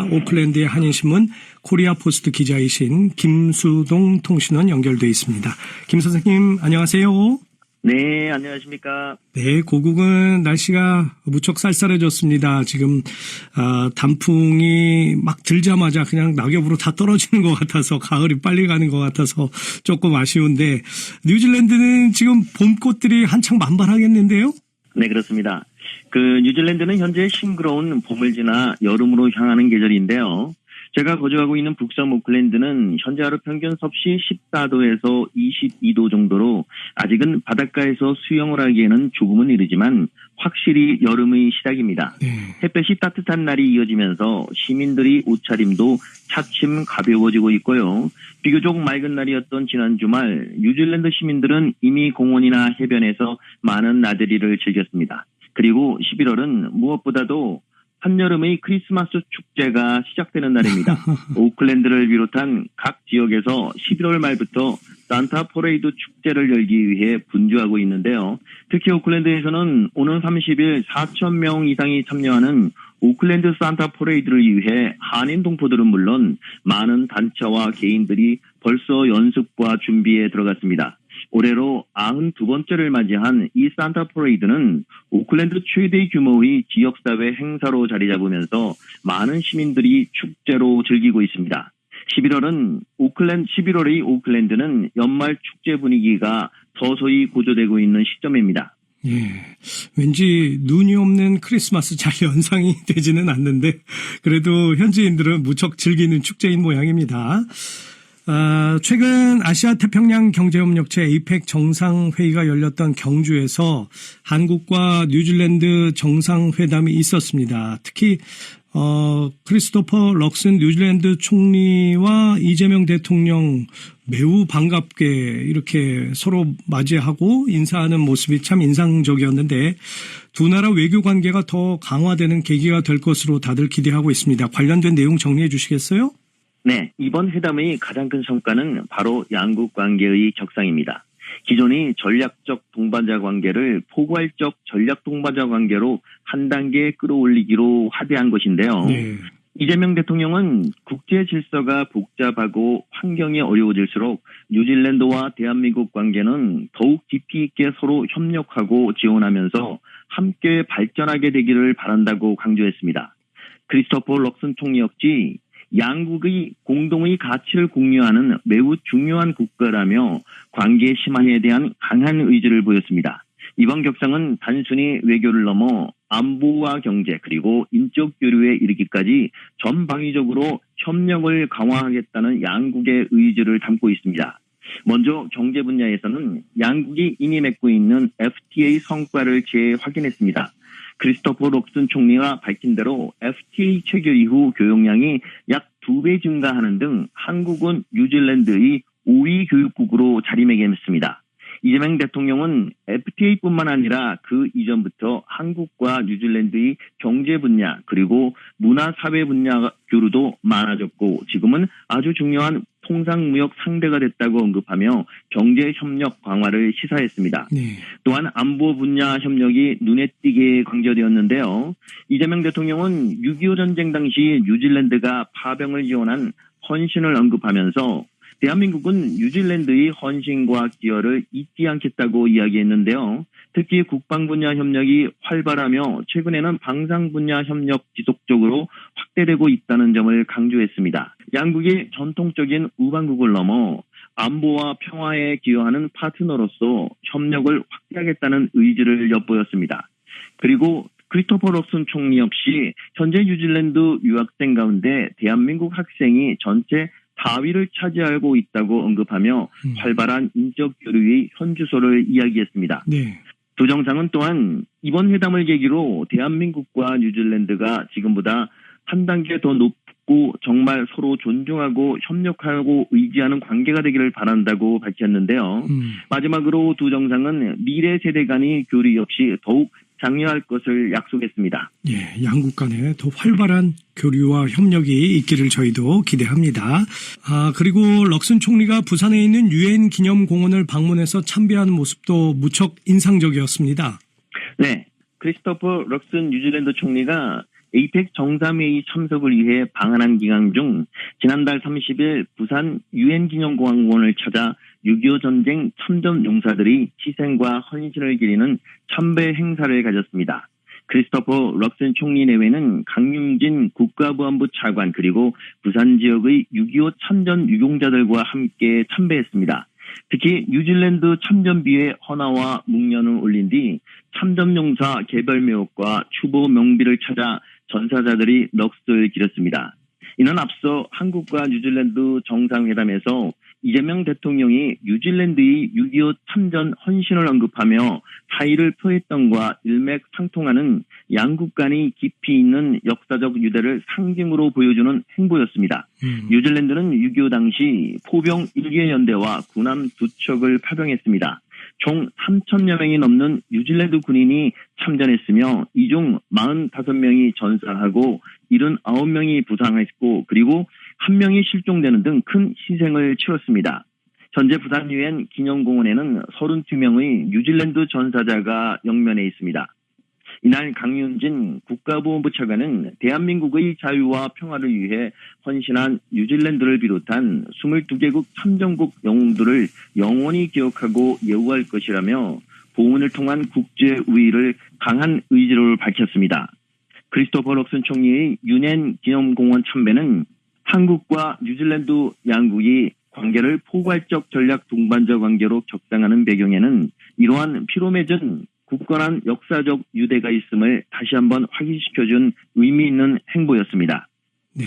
오클랜드의 한인신문 코리아 포스트 기자이신 김수동 통신원 연결돼 있습니다. 김 선생님 안녕하세요. 네, 안녕하십니까. 네, 고국은 날씨가 무척 쌀쌀해졌습니다. 지금 아, 단풍이 막 들자마자 그냥 낙엽으로 다 떨어지는 것 같아서 가을이 빨리 가는 것 같아서 조금 아쉬운데 뉴질랜드는 지금 봄꽃들이 한창 만발하겠는데요? 네, 그렇습니다. 그 뉴질랜드는 현재 싱그러운 봄을 지나 여름으로 향하는 계절인데요. 제가 거주하고 있는 북섬 오클랜드는 현재 하루 평균 섭씨 14도에서 22도 정도로 아직은 바닷가에서 수영을 하기에는 조금은 이르지만 확실히 여름의 시작입니다. 네. 햇볕이 따뜻한 날이 이어지면서 시민들이 옷차림도 차츰 가벼워지고 있고요. 비교적 맑은 날이었던 지난 주말 뉴질랜드 시민들은 이미 공원이나 해변에서 많은 나들이를 즐겼습니다. 그리고 11월은 무엇보다도 한여름의 크리스마스 축제가 시작되는 날입니다. 오클랜드를 비롯한 각 지역에서 11월 말부터 산타 포레이드 축제를 열기 위해 분주하고 있는데요. 특히 오클랜드에서는 오는 30일 4천 명 이상이 참여하는 오클랜드 산타 포레이드를 위해 한인 동포들은 물론 많은 단체와 개인들이 벌써 연습과 준비에 들어갔습니다. 올해로 92번째를 맞이한 이 산타 포레이드는 오클랜드 최대 규모의 지역사회 행사로 자리 잡으면서 많은 시민들이 축제로 즐기고 있습니다. 11월은 오클랜드 11월의 오클랜드는 연말 축제 분위기가 서서히 고조되고 있는 시점입니다. 예. 왠지 눈이 없는 크리스마스 잘 연상이 되지는 않는데 그래도 현지인들은 무척 즐기는 축제인 모양입니다. 아, 최근 아시아 태평양 경제협력체 에이펙 정상회의가 열렸던 경주에서 한국과 뉴질랜드 정상회담이 있었습니다. 특히 어, 크리스토퍼 럭슨 뉴질랜드 총리와 이재명 대통령 매우 반갑게 이렇게 서로 맞이하고 인사하는 모습이 참 인상적이었는데 두 나라 외교 관계가 더 강화되는 계기가 될 것으로 다들 기대하고 있습니다. 관련된 내용 정리해 주시겠어요? 네, 이번 회담의 가장 큰 성과는 바로 양국 관계의 격상입니다. 기존의 전략적 동반자 관계를 포괄적 전략 동반자 관계로 한 단계 끌어올리기로 합의한 것인데요. 네. 이재명 대통령은 국제 질서가 복잡하고 환경이 어려워질수록 뉴질랜드와 대한민국 관계는 더욱 깊이 있게 서로 협력하고 지원하면서 함께 발전하게 되기를 바란다고 강조했습니다. 크리스토퍼 럭슨 총리 역시 양국의 공동의 가치를 공유하는 매우 중요한 국가라며 관계 심화에 대한 강한 의지를 보였습니다. 이번 격상은 단순히 외교를 넘어 안보와 경제 그리고 인적 교류에 이르기까지 전방위적으로 협력을 강화하겠다는 양국의 의지를 담고 있습니다. 먼저 경제 분야에서는 양국이 이미 맺고 있는 FTA 성과를 재확인했습니다. 크리스토퍼 록슨 총리가 밝힌 대로 FTA 체결 이후 교역량이 약두배 증가하는 등 한국은 뉴질랜드의 5위 교육국으로 자리매김했습니다. 이재명 대통령은 FTA뿐만 아니라 그 이전부터 한국과 뉴질랜드의 경제 분야 그리고 문화 사회 분야 교류도 많아졌고 지금은 아주 중요한 통상 무역 상대가 됐다고 언급하며 경제 협력 강화를 시사했습니다. 네. 또한 안보 분야 협력이 눈에 띄게 강조되었는데요. 이재명 대통령은 6.25 전쟁 당시 뉴질랜드가 파병을 지원한 헌신을 언급하면서 대한민국은 뉴질랜드의 헌신과 기여를 잊지 않겠다고 이야기했는데요. 특히 국방 분야 협력이 활발하며 최근에는 방산 분야 협력 지속적으로 확대되고 있다는 점을 강조했습니다. 양국이 전통적인 우방국을 넘어 안보와 평화에 기여하는 파트너로서 협력을 확대하겠다는 의지를 엿보였습니다. 그리고 크리스토퍼 럭슨 총리 역시 현재 뉴질랜드 유학생 가운데 대한민국 학생이 전체 4위를 차지하고 있다고 언급하며 음. 활발한 인적 교류의 현주소를 이야기했습니다. 네. 두 정상은 또한 이번 회담을 계기로 대한민국과 뉴질랜드가 지금보다 한 단계 더 높고 정말 서로 존중하고 협력하고 의지하는 관계가 되기를 바란다고 밝혔는데요. 음. 마지막으로 두 정상은 미래 세대 간의 교류 역시 더욱 장려할 것을 약속했습니다. 예, 양국 간에 더 활발한 교류와 협력이 있기를 저희도 기대합니다. 아, 그리고 럭슨 총리가 부산에 있는 유엔 기념공원을 방문해서 참배하는 모습도 무척 인상적이었습니다. 네. 크리스토퍼 럭슨 뉴질랜드 총리가 에이펙 정상회의 참석을 위해 방한한 기간 중 지난달 30일 부산 유엔 기념공원을 찾아 6.25 전쟁 참전 용사들이 희생과 헌신을 기리는 참배 행사를 가졌습니다. 크리스토퍼 럭슨 총리 내외는 강윤진 국가보안부 차관 그리고 부산 지역의 6.25 참전 유공자들과 함께 참배했습니다. 특히 뉴질랜드 참전비에 헌화와 묵년을 올린 뒤 참전용사 개별묘역과 추보 명비를 찾아 전사자들이 넋을 기렸습니다. 이는 앞서 한국과 뉴질랜드 정상회담에서 이재명 대통령이 뉴질랜드의 6.25 참전 헌신을 언급하며 사의를 표했던과 일맥상통하는 양국 간의 깊이 있는 역사적 유대를 상징으로 보여주는 행보였습니다. 음. 뉴질랜드는 6.25 당시 포병 1개 연대와 군함 두 척을 파병했습니다. 총 3천여 명이 넘는 뉴질랜드 군인이 참전했으며 이 중 45명이 전사하고 79명이 부상했고 그리고 한 명이 실종되는 등 큰 희생을 치렀습니다. 현재 부산 유엔 기념공원에는 32명의 뉴질랜드 전사자가 영면해 있습니다. 이날 강윤진 국가보훈부 차관은 대한민국의 자유와 평화를 위해 헌신한 뉴질랜드를 비롯한 22개국 참전국 영웅들을 영원히 기억하고 예우할 것이라며 보훈을 통한 국제 우위를 강한 의지로 밝혔습니다. 크리스토퍼 럭슨 총리의 유엔 기념공원 참배는 한국과 뉴질랜드 양국이 관계를 포괄적 전략 동반자 관계로 격상하는 배경에는 이러한 피로 맺은 굳건한 역사적 유대가 있음을 다시 한번 확인시켜준 의미 있는 행보였습니다. 네.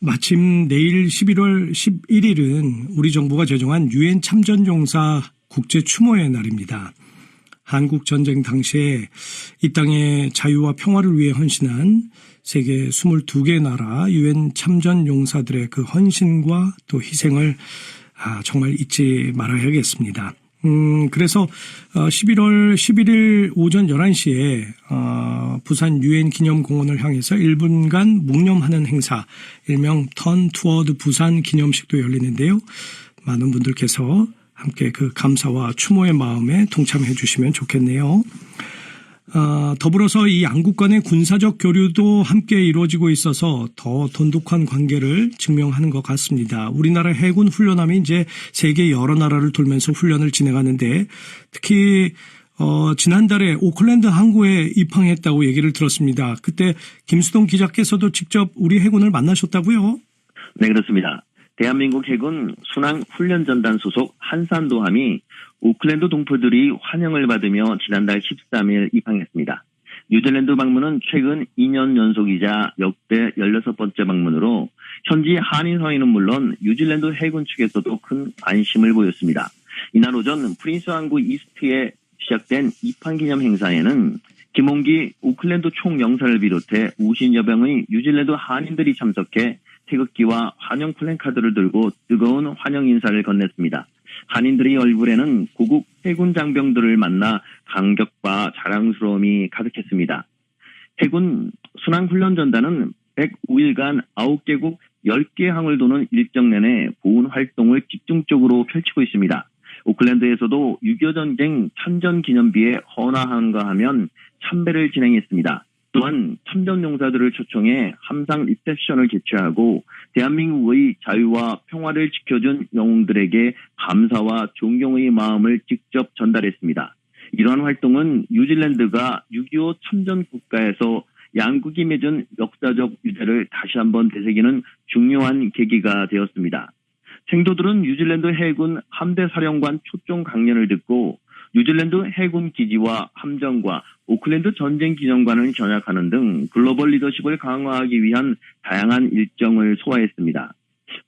마침 내일 11월 11일은 우리 정부가 제정한 유엔 참전용사 국제 추모의 날입니다. 한국 전쟁 당시에 이 땅의 자유와 평화를 위해 헌신한 세계 22개 나라 유엔 참전 용사들의 그 헌신과 또 희생을 아, 정말 잊지 말아야겠습니다. 음, 그래서 11월 11일 오전 11시에 어, 부산 유엔 기념공원을 향해서 1분간 묵념하는 행사 일명 턴 투어드 부산 기념식도 열리는데요. 많은 분들께서 함께 그 감사와 추모의 마음에 동참해 주시면 좋겠네요. 아, 더불어서 이 양국 간의 군사적 교류도 함께 이루어지고 있어서 더 돈독한 관계를 증명하는 것 같습니다. 우리나라 해군 훈련함이 이제 세계 여러 나라를 돌면서 훈련을 진행하는데 특히 어, 지난달에 오클랜드 항구에 입항했다고 얘기를 들었습니다. 그때 김수동 기자께서도 직접 우리 해군을 만나셨다고요? 네, 그렇습니다. 대한민국 해군 순항 훈련전단 소속 한산도함이 오클랜드 동포들이 환영을 받으며 지난달 13일 입항했습니다. 뉴질랜드 방문은 최근 2년 연속이자 역대 16번째 방문으로 현지 한인 사회는 물론 뉴질랜드 해군 측에서도 큰 관심을 보였습니다. 이날 오전 프린스 항구 이스트에 시작된 입항 기념 행사에는 김홍기 오클랜드 총영사를 비롯해 우신여병의 뉴질랜드 한인들이 참석해 태극기와 환영 플랜카드를 들고 뜨거운 환영 인사를 건넸습니다. 한인들의 얼굴에는 고국 해군 장병들을 만나 감격과 자랑스러움이 가득했습니다. 해군 순항훈련전단은 105일간 9개국 10개 항을 도는 일정 내내 보훈 활동을 집중적으로 펼치고 있습니다. 오클랜드에서도 6.25 전쟁 참전 기념비에 헌화한가 하면 참배를 진행했습니다. 또한 참전 용사들을 초청해 함상 리셉션을 개최하고 대한민국의 자유와 평화를 지켜준 영웅들에게 감사와 존경의 마음을 직접 전달했습니다. 이러한 활동은 뉴질랜드가 6.25 참전 국가에서 양국이 맺은 역사적 유대를 다시 한번 되새기는 중요한 계기가 되었습니다. 생도들은 뉴질랜드 해군 함대 사령관 초청 강연을 듣고 뉴질랜드 해군 기지와 함정과 오클랜드 전쟁 기념관을 전약하는 등 글로벌 리더십을 강화하기 위한 다양한 일정을 소화했습니다.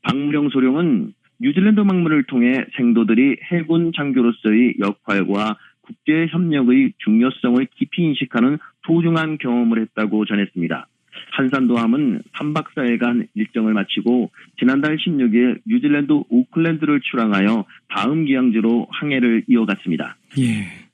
박무령 소령은 뉴질랜드 방문을 통해 생도들이 해군 장교로서의 역할과 국제 협력의 중요성을 깊이 인식하는 소중한 경험을 했다고 전했습니다. 한산도함은 3박 4일간 일정을 마치고 지난달 16일 뉴질랜드 오클랜드를 출항하여 다음 기항지로 항해를 이어갔습니다. 예.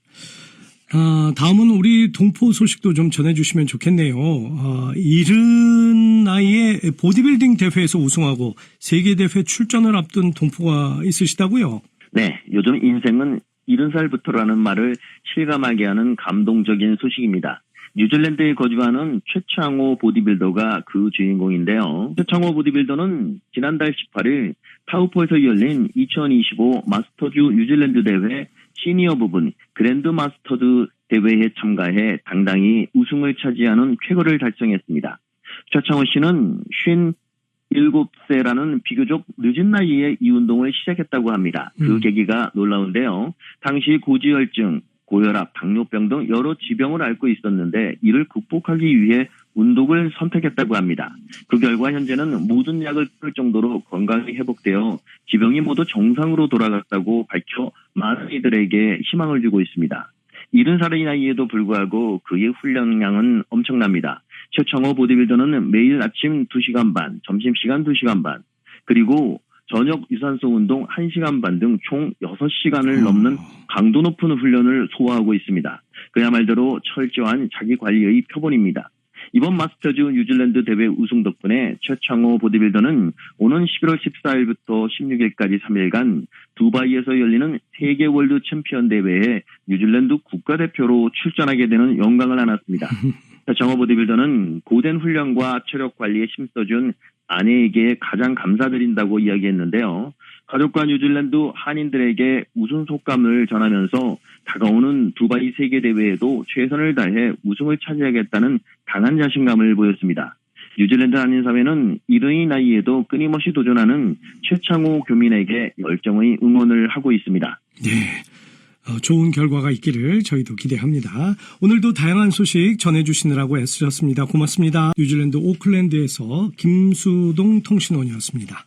아, 다음은 우리 동포 소식도 좀 전해주시면 좋겠네요. 아, 이른 나이에 보디빌딩 대회에서 우승하고 세계대회 출전을 앞둔 동포가 있으시다고요? 네, 요즘 인생은 이른 살부터라는 말을 실감하게 하는 감동적인 소식입니다. 뉴질랜드에 거주하는 최창호 보디빌더가 그 주인공인데요. 최창호 보디빌더는 지난달 18일 타우포에서 열린 2025 마스터즈 뉴질랜드 대회 시니어 부분 그랜드 마스터즈 대회에 참가해 당당히 우승을 차지하는 쾌거를 달성했습니다. 최창호 씨는 57세라는 비교적 늦은 나이에 이 운동을 시작했다고 합니다. 그 음. 계기가 놀라운데요. 당시 고지혈증, 고혈압, 당뇨병 등 여러 지병을 앓고 있었는데 이를 극복하기 위해 운동을 선택했다고 합니다. 그 결과 현재는 모든 약을 끊을 정도로 건강이 회복되어 지병이 모두 정상으로 돌아갔다고 밝혀 많은 이들에게 희망을 주고 있습니다. 70살의 나이에도 불구하고 그의 훈련량은 엄청납니다. 최청호 보디빌더는 매일 아침 2시간 반, 점심시간 2시간 반, 그리고 저녁 유산소 운동 1시간 반 등 총 6시간을 넘는 강도 높은 훈련을 소화하고 있습니다. 그야말로 철저한 자기 관리의 표본입니다. 이번 마스터즈 뉴질랜드 대회 우승 덕분에 최창호 보디빌더는 오는 11월 14일부터 16일까지 3일간 두바이에서 열리는 세계 월드 챔피언 대회에 뉴질랜드 국가대표로 출전하게 되는 영광을 안았습니다. 최창호 보디빌더는 고된 훈련과 체력 관리에 힘써준 아내에게 가장 감사드린다고 이야기했는데요. 가족과 뉴질랜드 한인들에게 우승 속감을 전하면서 다가오는 두바이 세계대회에도 최선을 다해 우승을 차지하겠다는 강한 자신감을 보였습니다. 뉴질랜드 한인 사회는 이른의 나이에도 끊임없이 도전하는 최창호 교민에게 열정의 응원을 하고 있습니다. 네. 어, 좋은 결과가 있기를 저희도 기대합니다. 오늘도 다양한 소식 전해주시느라고 애쓰셨습니다. 고맙습니다. 뉴질랜드 오클랜드에서 김수동 통신원이었습니다.